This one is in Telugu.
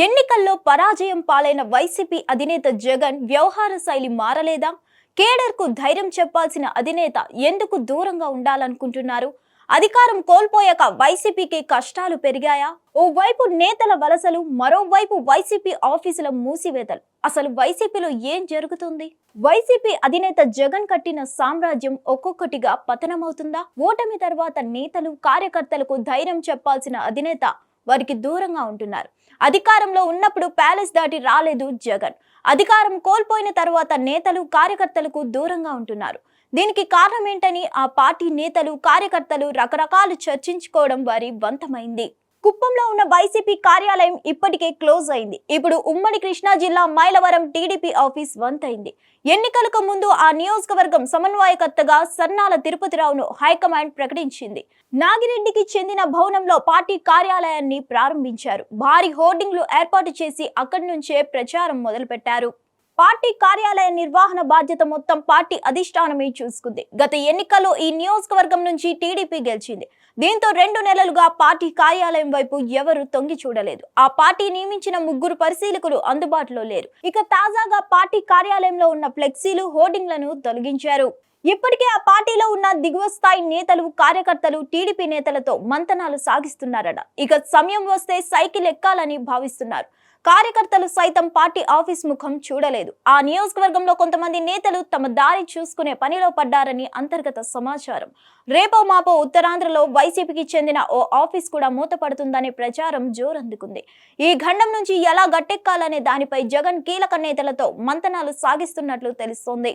ఎన్నికల్లో పరాజయం పాలైన వైసీపీ అధినేత జగన్ వ్యవహార శైలి మారలేదా? కేడర్కు ధైర్యం చెప్పాల్సిన అధినేత ఎందుకు దూరంగా ఉండాలనుకుంటున్నారు? అధికారం కోల్పోయాక వైసీపీకి కష్టాలు పెరిగాయా? ఓవైపు నేతల వలసలు మరోవైపు వైసీపీ ఆఫీసుల మూసివేతలు. అసలు వైసీపీలో ఏం జరుగుతుంది? వైసీపీ అధినేత జగన్ కట్టిన సామ్రాజ్యం ఒక్కొక్కటిగా పతనమవుతుందా? ఓటమి తర్వాత నేతలు కార్యకర్తలకు ధైర్యం చెప్పాల్సిన అధినేత వారికి దూరంగా ఉంటున్నారు. అధికారంలో ఉన్నప్పుడు ప్యాలెస్ దాటి రాలేదు జగన్. అధికారం కోల్పోయిన తర్వాత నేతలు కార్యకర్తలకు దూరంగా ఉంటున్నారు. దీనికి కారణం ఏంటని ఆ పార్టీ నేతలు కార్యకర్తలు రకరకాలు చర్చించుకోవడం వారి వంతమైంది. కుప్పంలో ఉన్న వైసీపీ కార్యాలయం ఇప్పటికే క్లోజ్ అయింది. ఇప్పుడు ఉమ్మడి కృష్ణా జిల్లా మైలవరం టీడీపీ ఆఫీస్ వంతైంది. ఎన్నికలకు ముందు ఆ నియోజకవర్గం సమన్వయకర్తగా సన్నాల తిరుపతిరావును హైకమాండ్ ప్రకటించింది. నాగిరెడ్డికి చెందిన భవనంలో పార్టీ కార్యాలయాన్ని ప్రారంభించారు. భారీ హోర్డింగ్లు ఏర్పాటు చేసి అక్కడి నుంచే ప్రచారం మొదలుపెట్టారు. పార్టీ కార్యాలయ నిర్వహణ బాధ్యత మొత్తం పార్టీ అధిష్టానమే చూసుకుంది. గత ఎన్నికల్లో ఈ నియోజకవర్గం నుంచి టీడీపీ గెలిచింది. దీంతో రెండు నెలలుగా పార్టీ కార్యాలయం వైపు ఎవరు తొంగి చూడలేదు. ఆ పార్టీ నియమించిన ముగ్గురు పరిశీలకులు అందుబాటులో లేరు. ఇక తాజాగా పార్టీ కార్యాలయంలో ఉన్న ఫ్లెక్సీలు హోర్డింగ్లను తొలగించారు. ఇప్పటికే ఆ పార్టీలో ఉన్న దిగువ స్థాయి నేతలు కార్యకర్తలు టీడీపీ నేతలతో మంతనాలు సాగిస్తున్నారట. ఇక సమయం వస్తే సైకిల్ ఎక్కాలని భావిస్తున్నారు. కార్యకర్తలు సైతం పార్టీ ఆఫీస్ ముఖం చూడలేదు. ఆ నియోజకవర్గంలో కొంతమంది నేతలు తమ దారి చూసుకునే పనిలో పడ్డారని అంతర్గత సమాచారం. రేపో మాపో ఉత్తరాంధ్రలో వైసీపీకి చెందిన ఓ ఆఫీస్ కూడా మూతపడుతుందనే ప్రచారం జోరందుకుంది. ఈ ఖండం నుంచి ఎలా గట్టెక్కాలనే దానిపై జగన్ కీలక నేతలతో మంతనాలు సాగిస్తున్నట్లు తెలుస్తోంది.